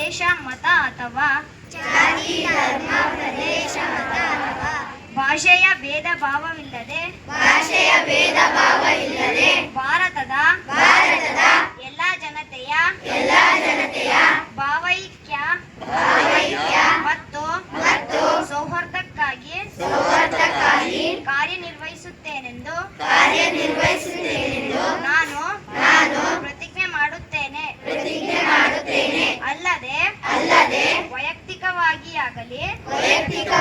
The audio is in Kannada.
ಪ್ರದೇಶ ಮತ ಅಥವಾ ಭಾಷೆಯ ಭೇದ ಭಾವವಿಲ್ಲದೆ ಭಾಷೆಯ ಭೇದ ಭಾವವಿಲ್ಲದೆ ಭಾರತದ ಭಾರತದ ಎಲ್ಲ ಜನತೆಯ ಎಲ್ಲಾ ಜನತೆಯ ಭಾವೈಕ್ಯ ಭಾವೈಕ್ಯ ಮತ್ತು ಮತ್ತು ಸೌಹಾರ್ದಕ್ಕಾಗಿ ಸೌಹಾರ್ದಕ್ಕಾಗಿ ಕಾರ್ಯನಿರ್ವಹಿಸುತ್ತೇನೆಂದು ಕಾರ್ಯನಿರ್ವಹಿಸುತ್ತೇನೆಂದು సకలే వైయక్తిక